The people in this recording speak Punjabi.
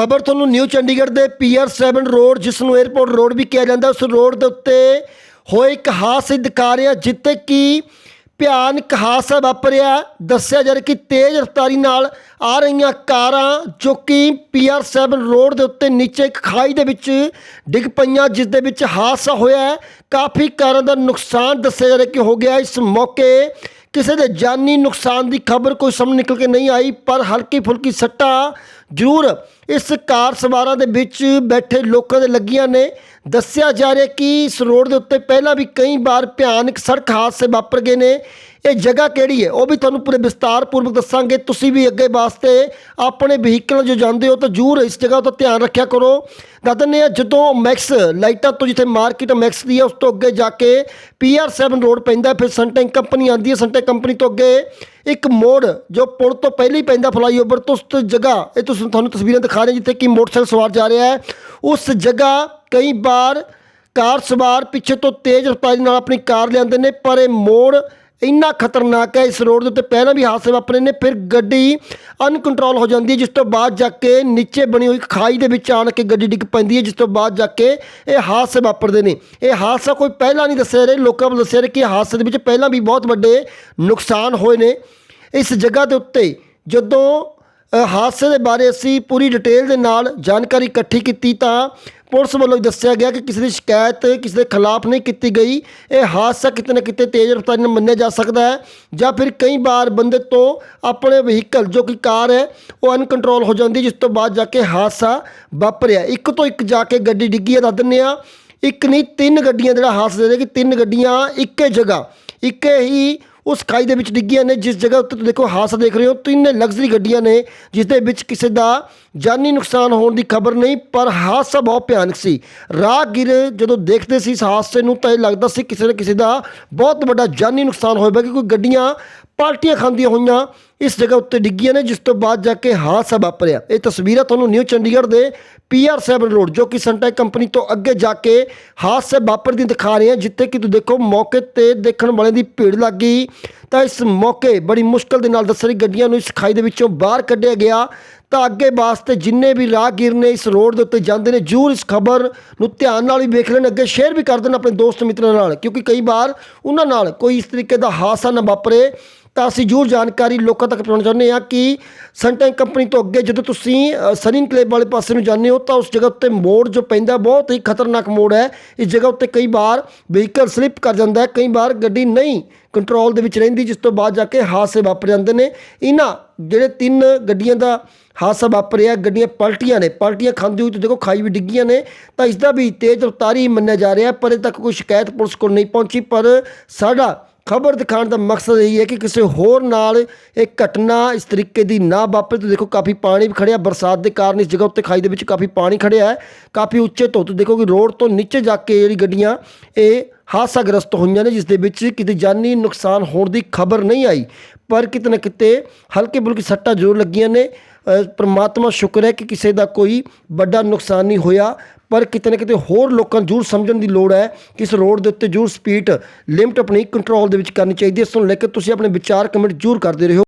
ਖਬਰ ਤੁਹਾਨੂੰ ਨਿਊ ਚੰਡੀਗੜ੍ਹ ਦੇ ਪੀਆਰ 7 ਰੋਡ, ਜਿਸ ਨੂੰ 에ਅਰਪੋਰਟ ਰੋਡ ਵੀ ਕਿਹਾ ਜਾਂਦਾ, ਉਸ ਰੋਡ ਦੇ ਉੱਤੇ ਹੋਏ ਇੱਕ ਹਾਦਸੇ ਦਿਖਾ ਰਿਹਾ ਜਿੱਥੇ ਕਿ ਭਿਆਨਕ ਹਾਦਸਾ ਵਾਪਰਿਆ। ਦੱਸਿਆ ਜਾ ਰਿਹਾ ਕਿ ਤੇਜ਼ ਰਫ਼ਤਾਰੀ ਨਾਲ ਆ ਰਹੀਆਂ ਕਾਰਾਂ, ਜੋ ਕਿ ਪੀਆਰ 7 ਰੋਡ ਦੇ ਉੱਤੇ ਨੀਚੇ ਇੱਕ ਖਾਈ ਦੇ ਵਿੱਚ ਡਿੱਗ ਪਈਆਂ, ਜਿਸ ਦੇ ਵਿੱਚ ਹਾਦਸਾ ਹੋਇਆ ਕਾਫੀ ਕਾਰਾਂ ਦਾ ਨੁਕਸਾਨ ਦੱਸਿਆ ਜਾ ਰਿਹਾ ਕਿ ਹੋ ਗਿਆ ਇਸ ਮੌਕੇ। ਕਿਸੇ ਦੇ ਜਾਨੀ ਨੁਕਸਾਨ ਦੀ ਖਬਰ ਕੋਈ ਸਾਹਮਣੇ ਨਿਕਲ ਕੇ ਨਹੀਂ ਆਈ, ਪਰ ਹਲਕੀ ਫੁਲਕੀ ਸੱਟਾਂ ਜ਼ਰੂਰ ਇਸ ਕਾਰ ਸਵਾਰਾਂ ਦੇ ਵਿੱਚ ਬੈਠੇ ਲੋਕਾਂ ਦੇ ਲੱਗੀਆਂ ਨੇ। ਦੱਸਿਆ ਜਾ ਰਿਹਾ ਕਿ ਇਸ ਰੋਡ ਦੇ ਉੱਤੇ ਪਹਿਲਾਂ ਵੀ ਕਈ ਵਾਰ ਭਿਆਨਕ ਸੜਕ ਹਾਦਸੇ ਵਾਪਰ ਗਏ ਨੇ। ਇਹ ਜਗ੍ਹਾ ਕਿਹੜੀ ਹੈ? ਉਹ ਵੀ ਤੁਹਾਨੂੰ ਪੂਰੇ ਵਿਸਤਾਰ ਪੂਰਵਕ ਦੱਸਾਂਗੇ। ਤੁਸੀਂ ਵੀ ਅੱਗੇ ਵਾਸਤੇ ਆਪਣੇ ਵਹੀਕਲ ਜੋ ਜਾਂਦੇ ਹੋ ਤਾਂ ਜ਼ਰੂਰ ਇਸ ਜਗ੍ਹਾ ਤੋਂ ਧਿਆਨ ਰੱਖਿਆ ਕਰੋ। ਦੱਸ ਦਿੰਦੇ ਹਾਂ, ਜਦੋਂ ਮੈਕਸ ਲਾਈਟਾਂ ਤੋਂ ਜਿੱਥੇ ਮਾਰਕੀਟ ਮੈਕਸ ਦੀ ਹੈ, ਉਸ ਤੋਂ ਅੱਗੇ ਜਾ ਕੇ ਪੀਆਰ 7 ਰੋਡ ਪੈਂਦਾ ਫਿਰ ਸਨਟੈਂਕ ਕੰਪਨੀ ਆਉਂਦੀ ਹੈ, ਸਨਟੈਂਕ ਕੰਪਨੀ ਤੋਂ ਅੱਗੇ ਇੱਕ ਮੋੜ ਜੋ ਪੁਲ ਤੋਂ ਪਹਿਲਾਂ ਹੀ ਪੈਂਦਾ ਫਲਾਈਓਵਰ ਤੋਂ, ਉਸ ਜਗ੍ਹਾ, ਇਹ ਤੁਸੀਂ ਤੁਹਾਨੂੰ ਤਸਵੀਰਾਂ ਦਿਖਾ ਰਹੇ ਜਿੱਥੇ ਕਿ ਮੋਟਰਸਾਈਕਲ ਸਵਾਰ ਜਾ ਰਿਹਾ ਹੈ। ਉਸ ਜਗ੍ਹਾ ਕਈ ਵਾਰ ਕਾਰ ਸਵਾਰ ਪਿੱਛੇ ਤੋਂ ਤੇਜ਼ ਰਫ਼ਤਾਰੀ ਨਾਲ ਆਪਣੀ ਕਾਰ ਲਿਆਉਂਦੇ ਨੇ, ਪਰ ਇਹ ਮੋੜ ਇੰਨਾ ਖਤਰਨਾਕ ਹੈ, ਇਸ ਰੋਡ ਦੇ ਉੱਤੇ ਪਹਿਲਾਂ ਵੀ ਹਾਦਸੇ ਵਾਪਰੇ ਨੇ, ਫਿਰ ਗੱਡੀ ਅਨਕੰਟਰੋਲ ਹੋ ਜਾਂਦੀ ਹੈ, ਜਿਸ ਤੋਂ ਬਾਅਦ ਜਾ ਕੇ ਨੀਚੇ ਬਣੀ ਹੋਈ ਖਾਈ ਦੇ ਵਿੱਚ ਆਣ ਕੇ ਗੱਡੀ ਡਿੱਗ ਪੈਂਦੀ ਹੈ, ਜਿਸ ਤੋਂ ਬਾਅਦ ਜਾ ਕੇ ਇਹ ਹਾਦਸੇ ਵਾਪਰਦੇ ਨੇ। ਇਹ ਹਾਦਸਾ ਕੋਈ ਪਹਿਲਾਂ ਨਹੀਂ ਦੱਸਿਆ ਰਿਹਾ, ਲੋਕਾਂ ਵੱਲੋਂ ਦੱਸਿਆ ਰਿਹਾ ਕਿ ਹਾਦਸੇ ਦੇ ਵਿੱਚ ਪਹਿਲਾਂ ਵੀ ਬਹੁਤ ਵੱਡੇ ਨੁਕਸਾਨ ਹੋਏ ਨੇ। ਇਸ ਜਗ੍ਹਾ ਦੇ ਉੱਤੇ ਜਦੋਂ ਹਾਦਸੇ ਦੇ ਬਾਰੇ ਅਸੀਂ ਪੂਰੀ ਡਿਟੇਲ ਦੇ ਨਾਲ ਜਾਣਕਾਰੀ ਇਕੱਠੀ ਕੀਤੀ ਤਾਂ ਪੁਲਿਸ ਵੱਲੋਂ ਦੱਸਿਆ ਗਿਆ ਕਿ ਕਿਸੇ ਦੀ ਸ਼ਿਕਾਇਤ ਕਿਸੇ ਦੇ ਖਿਲਾਫ ਨਹੀਂ ਕੀਤੀ ਗਈ। ਇਹ ਹਾਦਸਾ ਕਿਤੇ ਨਾ ਕਿਤੇ ਤੇਜ਼ ਰਫ਼ਤਾਰੀ ਨਾਲ ਮੰਨਿਆ ਜਾ ਸਕਦਾ ਹੈ ਜਾਂ ਫਿਰ ਕਈ ਵਾਰ ਬੰਦੇ ਤੋਂ ਆਪਣੇ ਵਹੀਕਲ, ਜੋ ਕਿ ਕਾਰ ਹੈ, ਉਹ ਅਨਕੰਟਰੋਲ ਹੋ ਜਾਂਦੀ ਜਿਸ ਤੋਂ ਬਾਅਦ ਜਾ ਕੇ ਹਾਦਸਾ ਵਾਪਰਿਆ। ਇੱਕ ਤੋਂ ਇੱਕ ਜਾ ਕੇ ਗੱਡੀ ਡਿੱਗੀ ਹੈ, ਦੱਸ ਦਿੰਦੇ ਆ ਇੱਕ ਨਹੀਂ, ਤਿੰਨ ਗੱਡੀਆਂ, ਜਿਹੜਾ ਹਾਦਸਾ ਦੇ ਕਿ ਤਿੰਨ ਗੱਡੀਆਂ ਇੱਕੇ ਜਗ੍ਹਾ, ਇੱਕੇ ਹੀ ਉਸ ਖਾਈ ਦੇ ਵਿੱਚ ਡਿੱਗੀਆਂ ਨੇ, ਜਿਸ ਜਗ੍ਹਾ ਉੱਤੇ ਤੁਸੀਂ ਦੇਖੋ ਹਾਦਸਾ ਦੇਖ ਰਹੇ ਹੋ, ਤਿੰਨ ਲਗਜ਼ਰੀ ਗੱਡੀਆਂ ਨੇ, ਜਿਸ ਦੇ ਵਿੱਚ ਕਿਸੇ ਦਾ ਜਾਨੀ ਨੁਕਸਾਨ ਹੋਣ ਦੀ ਖਬਰ ਨਹੀਂ, ਪਰ ਹਾਦਸਾ ਬਹੁਤ ਭਿਆਨਕ ਸੀ। ਰਾਹਗੀਰ ਜਦੋਂ ਦੇਖਦੇ ਸੀ ਇਸ ਹਾਦਸੇ ਨੂੰ, ਤਾਂ ਇਹ ਲੱਗਦਾ ਸੀ ਕਿਸੇ ਨਾ ਕਿਸੇ ਦਾ ਬਹੁਤ ਵੱਡਾ ਜਾਨੀ ਨੁਕਸਾਨ ਹੋਵੇਗਾ ਕਿਉਂਕਿ ਗੱਡੀਆਂ ਪਾਲਟੀਆਂ ਖਾਂਦੀਆਂ ਹੋਈਆਂ ਇਸ ਜਗ੍ਹਾ ਉੱਤੇ ਡਿੱਗੀਆਂ ਨੇ, ਜਿਸ ਤੋਂ ਬਾਅਦ ਜਾ ਕੇ ਹਾਦਸਾ ਵਾਪਰਿਆ। ਇਹ ਤਸਵੀਰਾਂ ਤੁਹਾਨੂੰ ਨਿਊ ਚੰਡੀਗੜ੍ਹ ਦੇ ਪੀਆਰ 7 ਰੋਡ, ਜੋ ਕਿ ਸੰਟੈਕ ਕੰਪਨੀ ਤੋਂ ਅੱਗੇ ਜਾ ਕੇ ਹਾਦਸੇ ਵਾਪਰਦੀ ਦਿਖਾ ਰਹੇ ਹਾਂ ਜਿੱਥੇ ਕਿ ਤੁਸੀਂ ਦੇਖੋ ਮੌਕੇ ਤੇ ਦੇਖਣ ਵਾਲਿਆਂ ਦੀ ਭੀੜ ਲੱਗ ਗਈ। ਤਾਂ ਇਸ ਮੌਕੇ ਬੜੀ ਮੁਸ਼ਕਲ ਦੇ ਨਾਲ ਦੱਸਰੀ ਗੱਡੀਆਂ ਨੂੰ ਇਸ ਖਾਈ ਦੇ ਵਿੱਚੋਂ ਬਾਹਰ ਕੱਢਿਆ ਗਿਆ। ਤਾਂ ਅੱਗੇ ਵਾਸਤੇ ਜਿੰਨੇ ਵੀ ਰਾਹਗੀਰ ਨੇ ਇਸ ਰੋਡ ਦੇ ਉੱਤੇ ਜਾਂਦੇ ਨੇ, ਜ਼ਰੂਰ ਇਸ ਖਬਰ ਨੂੰ ਧਿਆਨ ਨਾਲ ਵੀ ਵੇਖ ਲੈਣ, ਅੱਗੇ ਸ਼ੇਅਰ ਵੀ ਕਰ ਦੇਣ ਆਪਣੇ ਦੋਸਤ ਮਿੱਤਰਾਂ ਨਾਲ, ਕਿਉਂਕਿ ਕਈ ਵਾਰ ਉਹਨਾਂ ਨਾਲ ਕੋਈ ਇਸ ਤਰੀਕੇ ਦਾ ਹਾਦਸਾ ਨਾ ਵਾਪਰੇ। ਤਾਂ ਅਸੀਂ ਜ਼ਰੂਰ ਜਾਣਕਾਰੀ ਲੋਕਾਂ ਤੱਕ ਪਹੁੰਚਾਉਣਾ ਚਾਹੁੰਦੇ ਹਾਂ ਕਿ ਸਨਟੈਂਕ ਕੰਪਨੀ ਤੋਂ ਅੱਗੇ ਜਦੋਂ ਤੁਸੀਂ ਅ, ਸਨੀ ਇਨਕਲੇਵ ਵਾਲੇ ਪਾਸੇ ਨੂੰ ਜਾਂਦੇ ਹੋ ਤਾਂ ਉਸ ਜਗ੍ਹਾ ਉੱਤੇ ਮੋੜ ਜੋ ਪੈਂਦਾ ਬਹੁਤ ਹੀ ਖਤਰਨਾਕ ਮੋੜ ਹੈ। ਇਸ ਜਗ੍ਹਾ ਉੱਤੇ ਕਈ ਵਾਰ ਵਹੀਕਲ ਸਲਿੱਪ ਕਰ ਜਾਂਦਾ ਹੈ ਕਈ ਵਾਰ ਗੱਡੀ ਨਹੀਂ ਕੰਟਰੋਲ ਦੇ ਵਿੱਚ ਰਹਿੰਦੀ ਜਿਸ ਤੋਂ ਬਾਅਦ ਜਾ ਕੇ ਹਾਦਸੇ ਵਾਪਰ ਜਾਂਦੇ ਨੇ। ਇਹਨਾਂ ਜਿਹੜੇ ਤਿੰਨ ਗੱਡੀਆਂ ਦਾ ਹਾਦਸਾ ਵਾਪਰਿਆ ਗੱਡੀਆਂ ਪਲਟੀਆਂ ਨੇ ਪਲਟੀਆਂ ਖਾਂਦੀ ਹੋਈ ਤੇ ਦੇਖੋ ਖਾਈ ਵੀ ਡਿੱਗੀਆਂ ਨੇ ਤਾਂ ਇਸ ਦਾ ਵੀ ਤੇਜ਼ ਰਫ਼ਤਾਰੀ ਮੰਨਿਆ ਜਾ ਰਿਹਾ ਪਰ ਇਹ ਤੱਕ ਕੋਈ ਸ਼ਿਕਾਇਤ ਪੁਲਿਸ ਕੋਲ ਨਹੀਂ ਪਹੁੰਚੀ ਪਰ ਸਾਡਾ ਖਬਰ ਦਿਖਾਉਣ ਦਾ ਮਕਸਦ ਇਹ ਹੈ ਕਿ ਕਿਸੇ ਹੋਰ ਨਾਲ ਇਹ ਘਟਨਾ ਇਸ ਤਰੀਕੇ ਦੀ ਨਾ ਵਾਪਰੇ। ਤੁਸੀਂ ਦੇਖੋ ਕਾਫੀ ਪਾਣੀ ਵੀ ਖੜਿਆ, ਬਰਸਾਤ ਦੇ ਕਾਰਨ ਇਸ ਜਗ੍ਹਾ ਉੱਤੇ ਖਾਈ ਦੇ ਵਿੱਚ ਕਾਫੀ ਪਾਣੀ ਖੜਿਆ ਹੈ। ਕਾਫੀ ਉੱਚੇ ਤੋਂ ਤੁਸੀਂ ਦੇਖੋ ਕਿ ਰੋਡ ਤੋਂ ਨੀਚੇ ਜਾ ਕੇ ਜਿਹੜੀ ਗੱਡੀਆਂ ਇਹ ਹਾਦਸਾਗ੍ਰਸਤ ਹੋਈਆਂ ਨੇ, ਜਿਸ ਦੇ ਵਿੱਚ ਕਿਤੇ ਜਾਨੀ ਨੁਕਸਾਨ ਹੋਣ ਦੀ ਖਬਰ ਨਹੀਂ ਆਈ। ਪਰ ਕਿਤੇ ਨਾ ਕਿਤੇ ਹਲਕੇ ਬੁਲਕੀ ਸੱਟਾਂ ਜ਼ਰੂਰ ਲੱਗੀਆਂ ਨੇ। ਪਰਮਾਤਮਾ ਸ਼ੁਕਰ ਹੈ ਕਿ ਕਿਸੇ ਦਾ ਕੋਈ ਵੱਡਾ ਨੁਕਸਾਨ ਨਹੀਂ ਹੋਇਆ। ਪਰ ਕਿਤੇ ਨਾ ਕਿਤੇ ਹੋਰ ਲੋਕਾਂ ਨੂੰ ਜ਼ਰੂਰ ਸਮਝਣ ਦੀ ਲੋੜ ਹੈ ਕਿ ਇਸ ਰੋਡ ਦੇ ਉੱਤੇ ਜ਼ਰੂਰ ਸਪੀਡ ਲਿਮਟ ਆਪਣੀ ਕੰਟਰੋਲ ਦੇ ਵਿੱਚ ਕਰਨੀ ਚਾਹੀਦੀ ਹੈ। ਇਸ ਨੂੰ ਲੈ ਕੇ ਤੁਸੀਂ ਆਪਣੇ ਵਿਚਾਰ ਕਮੈਂਟ ਜ਼ਰੂਰ ਕਰਦੇ ਰਹੋ।